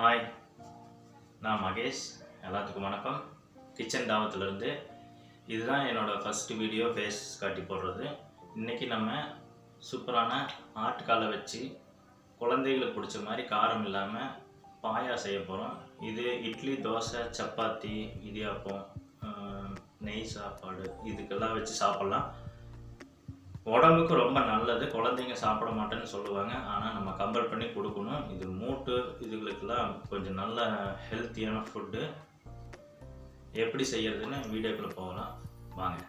Hi நான் மகேஷ். எல்லாத்துக்கும் வணக்கம். கிச்சன் தாவத்துலேருந்து இதுதான் என்னோடய ஃபஸ்ட்டு வீடியோ ஃபேஸ் காட்டி போடுறது. இன்றைக்கி நம்ம சூப்பரான ஆட்டுக்காலை வச்சு குழந்தைகளுக்கு பிடிச்ச மாதிரி காரம் இல்லாமல் பாயா செய்ய போகிறோம் இது இட்லி தோசை சப்பாத்தி இடியாப்பம் நெய் சாப்பாடு இதுக்கெல்லாம் வச்சு சாப்பிட்லாம். உடம்புக்கு ரொம்ப நல்லது குழந்தைங்க சாப்பிட மாட்டேன்னு சொல்லுவாங்க. ஆனால் நம்ம கம்பல் பண்ணி கொடுக்கணும். இது மூட்டு இதுகளுக்கெல்லாம் கொஞ்சம் நல்ல ஹெல்த்தியான ஃபுட்டு எப்படி செய்யறதுன்னு வீடியோக்குள்ளே போகலாம். வாங்க.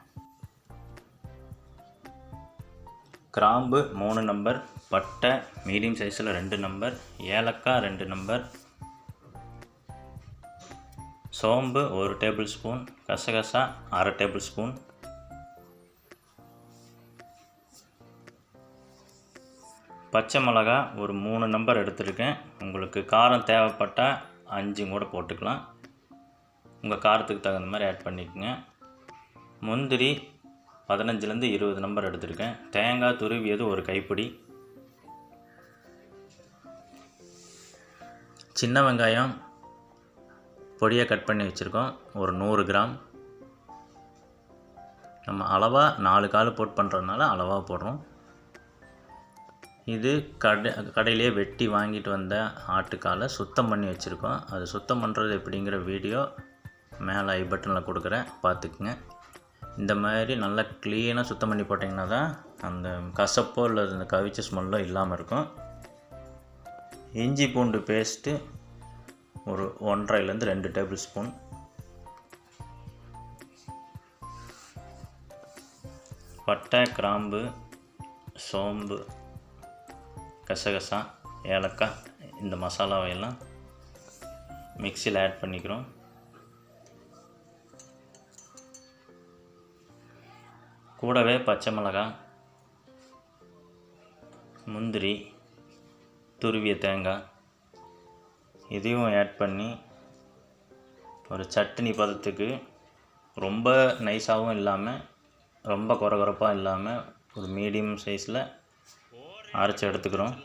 கிராம்பு மூணு நம்பர் பட்டை மீடியம் சைஸில் ரெண்டு நம்பர் ஏலக்காய் ரெண்டு நம்பர் சோம்பு ஒரு டேபிள் ஸ்பூன் கசகசா அரை டேபிள் ஸ்பூன் பச்சை மிளகா ஒரு மூணு நம்பர் எடுத்திருக்கேன். உங்களுக்கு காரம் தேவைப்பட்டால் அஞ்சும் கூட போட்டுக்கலாம். உங்கள் காரத்துக்கு தகுந்த மாதிரி ஆட் பண்ணிக்கோங்க. முந்திரி பதினஞ்சுலேருந்து இருபது நம்பர் எடுத்திருக்கேன். தேங்காய் துருவியது ஒரு கைப்பிடி. சின்ன வெங்காயம் பொடியாக கட் பண்ணி வச்சுருக்கோம். ஒரு நூறு கிராம். நம்ம அளவாக நாலு கால் போட் பண்ணுறதுனால அளவாக போடுறோம். இது கடை கடையிலே வெட்டி வாங்கிட்டு வந்த ஆட்டுக்காலை சுத்தம் பண்ணி வச்சுருக்கோம். அது சுத்தம் பண்ணுறது எப்படிங்கிற வீடியோ மேலே ஐ பட்டனில் கொடுக்குறேன். பார்த்துக்குங்க. இந்த மாதிரி நல்லா க்ளீனாக சுத்தம் பண்ணி போட்டிங்கன்னா தான் அந்த கசப்போ இல்லை அந்த கவிச்ச ஸ்மெல்லோ இல்லாமல் இருக்கும். இஞ்சி பூண்டு பேஸ்ட்டு ஒரு ஒன்றரைலேருந்து ரெண்டு டேபிள் ஸ்பூன் பட்டை கிராம்பு சோம்பு கசகசா ஏலக்காய் இந்த மசாலாவையெல்லாம் மிக்சியில் ஆட் பண்ணிக்கிறோம். கூடவே பச்சை மிளகாய் முந்திரி துருவிய தேங்காய் இதையும் ஆட் பண்ணி ஒரு சட்னி பதத்துக்கு ரொம்ப நைஸாகவும் இல்லாமல் ரொம்ப குறகுறப்பாக இல்லாமல் ஒரு மீடியம் சைஸில் அரைச்சி எடுத்துக்கிறோம்.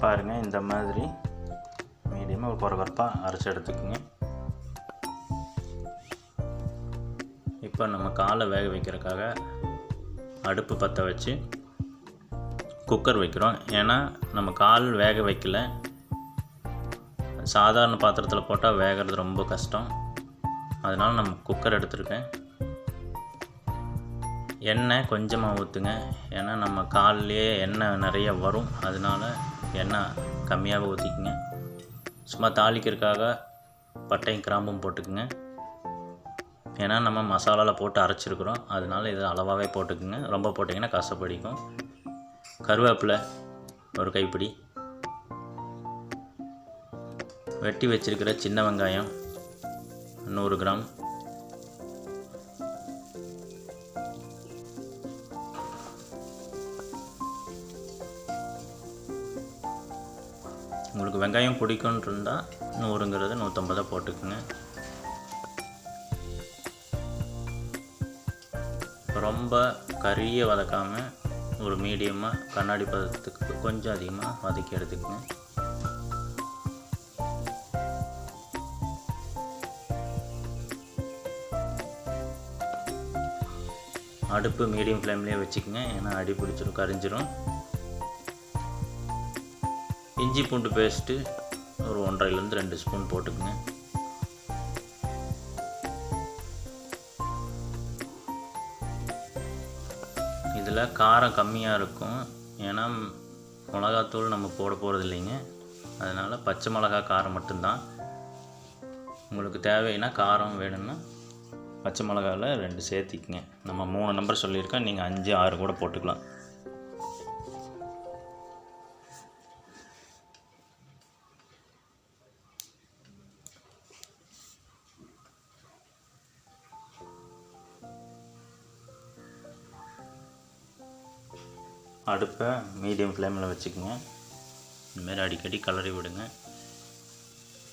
பாருங்கள் இந்த மாதிரி மீடியமாக ஒரு குறகுறப்பாக அரைச்சி எடுத்துக்கோங்க. இப்போ நம்ம காலை வேக வைக்கிறதுக்காக அடுப்பு பற்ற வச்சு குக்கர் வைக்கிறோம். ஏன்னா நம்ம கால் வேக வைக்கல. சாதாரண பாத்திரத்தில் போட்டால் வேகிறது ரொம்ப கஷ்டம். அதனால் நம்ம குக்கர் எடுத்திருக்கேன். எண்ணெய் கொஞ்சமாக ஊற்றுங்க ஏன்னா நம்ம கால்லையே எண்ணெய் நிறைய வரும். அதனால எண்ணெய் கம்மியாக ஊற்றிக்குங்க சும்மா தாளிக்கிறதுக்காக பட்டையும் கிராம்பும் போட்டுக்குங்க. ஏன்னா நம்ம மசாலாவில் போட்டு அரைச்சிருக்கிறோம். அதனால இது அளவாகவே போட்டுக்குங்க. ரொம்ப போட்டிங்கன்னா கசப்படிக்கும் கருவேப்பிலை ஒரு கைப்பிடி. வெட்டி வச்சிருக்கிற சின்ன வெங்காயம் நூறு கிராம். உங்களுக்கு வெங்காயம் பிடிக்கும்னு இருந்தால் நூறுங்கிறது நூற்றம்பதாக போட்டுக்குங்க. ரொம்ப கறியை வதக்காமல் ஒரு மீடியமாக கண்ணாடி பதத்துக்கு கொஞ்சம் அதிகமாக வதக்கி எடுத்துக்கங்க அடுப்பு மீடியம் ஃப்ளேம்லேயே வச்சுக்கோங்க ஏன்னா அடி பிடிச்சிரும் கரிஞ்சிரும். இஞ்சி பூண்டு பேஸ்ட்டு ஒரு ஒன்றரைலேருந்து ரெண்டு ஸ்பூன் போட்டுக்கோங்க. இதில் காரம் கம்மியாக இருக்கும். ஏன்னா மிளகாத்தூள் நம்ம போட போகிறது இல்லைங்க. அதனால் பச்சை மிளகா காரம் மட்டும்தான். உங்களுக்கு தேவைன்னா காரம் வேணும்னா பச்சை மிளகாவில் ரெண்டு சேர்த்திக்கங்க. நம்ம மூணு நம்பர் சொல்லியிருக்கோம். நீங்கள் அஞ்சு ஆறு கூட போட்டுக்கலாம். அடுப்பை மீடியம் ஃப்ளேமில் வச்சுக்கோங்க. இந்தமாரி அடிக்கடி கலரி விடுங்க.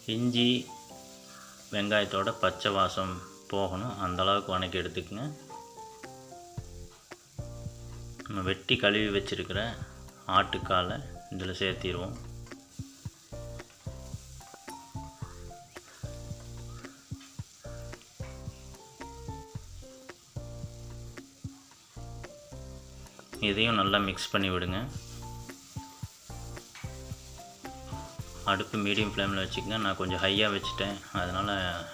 இஞ்சி வெங்காயத்தோட பச்சை வாசம் போகணும். அந்தளவுக்கு வணக்கி எடுத்துக்கங்க. நம்ம வெட்டி கழுவி வச்சுருக்கிற ஆட்டுக்காலை இதில் சேர்த்திடுவோம் இதையும் நல்லா மிக்ஸ் பண்ணி விடுங்க. அடுப்பு மீடியம் ஃப்ளேமில் வச்சுக்கங்க. நான் கொஞ்சம் ஹையாக வச்சுட்டேன். அதனால்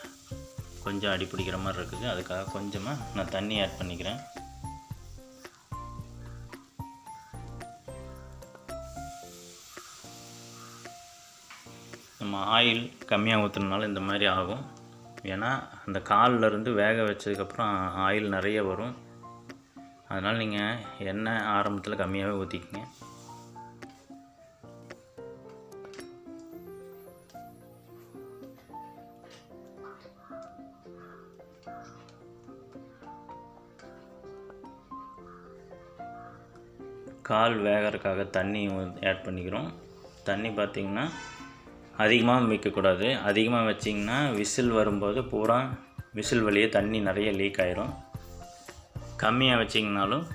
கொஞ்சம் அடி பிடிக்கிற மாதிரி இருக்குது. அதுக்காக கொஞ்சமாக நான் தண்ணி ஆட் பண்ணிக்கிறேன். நம்ம ஆயில் கம்மியாக ஊற்றுனால இந்த மாதிரி ஆகும். ஏன்னா அந்த காலில் இருந்து வேக வச்சதுக்கப்புறம் ஆயில் நிறைய வரும். அதனால் நீங்கள் எண்ணெய் ஆரம்பத்தில் கம்மியாகவே ஊற்றிக்கங்க கால் வேகறதுக்காக தண்ணி ஆட் பண்ணிக்கிறோம். தண்ணி பார்த்திங்கன்னா அதிகமாக வைக்கக்கூடாது. அதிகமாக வச்சிங்கன்னா விசில் வரும்போது பூரா விசில் வழியே தண்ணி நிறைய லீக் ஆயிரும். கம்மியாக வச்சிங்கனாலும்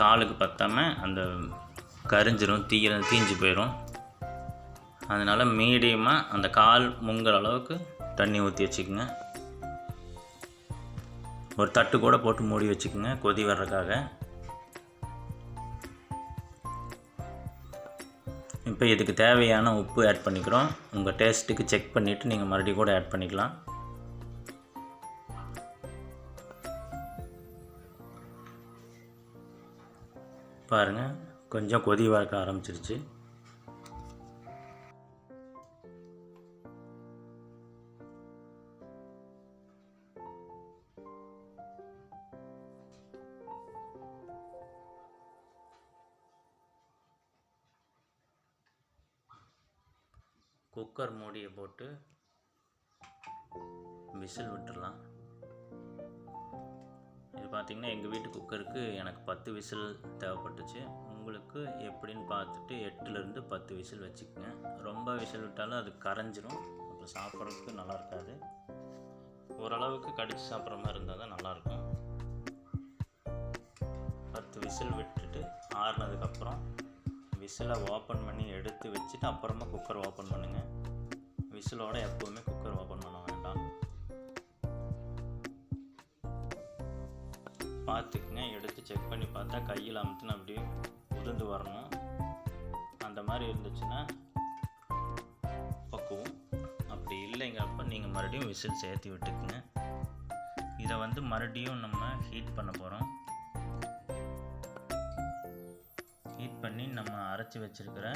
காலுக்கு பற்றாமல் அந்த கரிஞ்சிரும் தீய தீஞ்சு போயிடும் அதனால் மீடியமாக அந்த கால் முங்குற அளவுக்கு தண்ணி ஊற்றி வச்சுக்கோங்க. ஒரு தட்டு கூட போட்டு மூடி வச்சுக்கோங்க கொதி வர்றதுக்காக. இப்போ இதுக்கு தேவையான உப்பு ஆட் பண்ணிக்கிறோம். உங்கள் டேஸ்ட்டுக்கு செக் பண்ணிவிட்டு நீங்கள் மறுபடியும் கூட ஆட் பண்ணிக்கலாம். பாருங்கள் கொஞ்சம் கொதி வளர்க்க ஆரம்பிச்சிருச்சு. குக்கர் மூடியை போட்டு விசில் விட்டுடலாம் பார்த்திங்கன்னா எங்கள் வீட்டு குக்கருக்கு எனக்கு பத்து விசில் தேவைப்பட்டுச்சு. உங்களுக்கு எப்படின்னு பார்த்துட்டு எட்டுலேருந்து பத்து விசில் வச்சுக்கோங்க. ரொம்ப விசில் விட்டாலும் அது கரைஞ்சிரும். அப்புறம் சாப்பிட்றதுக்கு நல்லா இருக்காது. ஓரளவுக்கு கடிச்சு சாப்பிட்ற மாதிரி இருந்தால் தான் நல்லாயிருக்கும் பத்து விசில் விட்டுட்டு ஆறுனதுக்கப்புறம் விசிலை ஓப்பன் பண்ணி எடுத்து வச்சுட்டு அப்புறமா குக்கர் ஓப்பன் பண்ணுங்கள் விசிலோட எப்போவுமே குக்கர் ஓப்பன் பண்ண பார்த்துக்குங்க. எடுத்து செக் பண்ணி பார்த்தா கையில் அமுத்துனா அப்படியே உதிர்ந்து வரணும். அந்த மாதிரி இருந்துச்சுன்னா பக்குவம். அப்படி இல்லைங்கிறப்ப நீங்கள் மறுபடியும் விசில் சேர்த்து விட்டுக்குங்க. இதை வந்து மறுபடியும் நம்ம ஹீட் பண்ண போகிறோம் ஹீட் பண்ணி நம்ம அரைச்சி வச்சிருக்கிற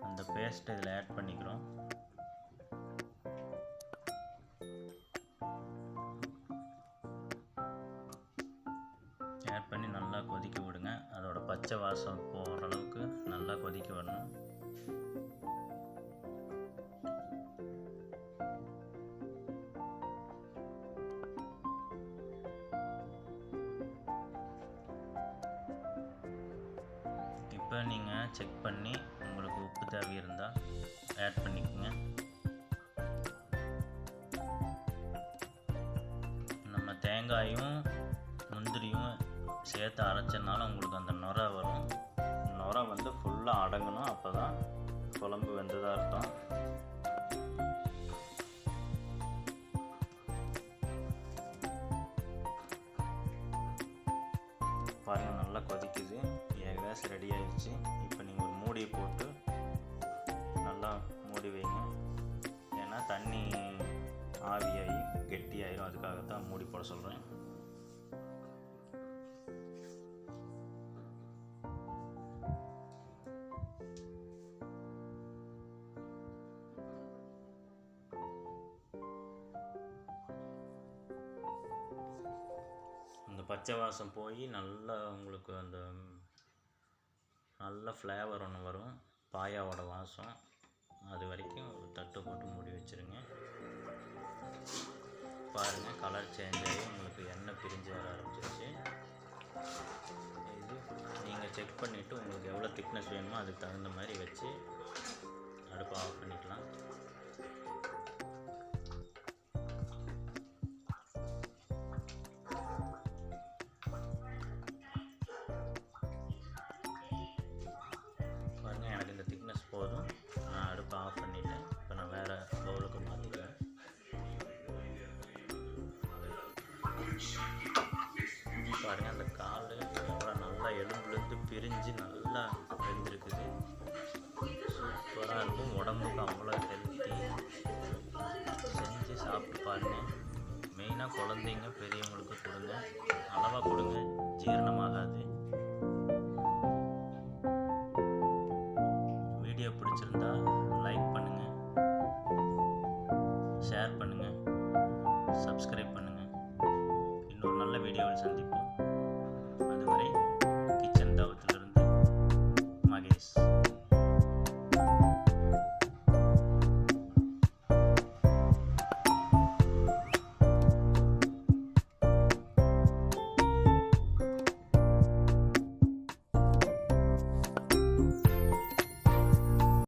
அந்த பேஸ்ட்டை இதில் ஆட் பண்ணிக்கிறோம். நல்லா கொதிக்க விடுங்க. அதோட பச்சை வாசம் போகிற அளவுக்கு நல்லா கொதிக்க விடணும். இப்போ நீங்கள் செக் பண்ணி உங்களுக்கு உப்பு தேவை இருந்தால் ஆட் பண்ணிக்கோங்க. நம்ம தேங்காயும் சேர்த்து அரைச்சனால உங்களுக்கு அந்த நுரை வரும். நுரை வந்து ஃபுல்லாக அடங்கணும். அப்போ தான் குழம்பு வெந்ததாக அர்த்தம். பாருங்கள் நல்லா கொதிக்குது. கேஸ் ரெடி ஆயிடுச்சு. இப்போ நீங்கள் ஒரு மூடியை போட்டு நல்லா மூடி வைங்க. ஏன்னா தண்ணி ஆவியாகி கெட்டியாயிரும். அதுக்காக தான் மூடி போட சொல்கிறேன் அந்த பச்சை வாசம் போய் நல்லா உங்களுக்கு அந்த நல்ல ஃப்ளேவர் ஒன்று வரும். பாயாவோட வாசம். அது வரைக்கும் ஒரு தட்டு போட்டு மூடி வச்சுருங்க. பாருங்கள் கலர் சேஞ்ச் ஆகி உங்களுக்கு எண்ணெய் பிரிஞ்சு வர ஆரம்பிச்சிருச்சு. இது நீங்கள் செக் பண்ணிவிட்டு உங்களுக்கு எவ்வளோ திக்னஸ் வேணுமோ அதுக்கு தகுந்த மாதிரி வச்சு அடுப்பை ஆஃப் பண்ணிக்கலாம். நல்லா எலும்புலேருந்து பிரிஞ்சு நல்லா வெந்திருக்குது. சூப்பராக இருக்கும். உடம்புக்கு அவ்வளோ ஹெல்த்தி செஞ்சு சாப்பிட்டு பாருங்கள் மெயினாக குழந்தைங்க பெரியவங்களுக்கு கொடுங்க. அளவாக கொடுங்க. ஜீரணமாகாது.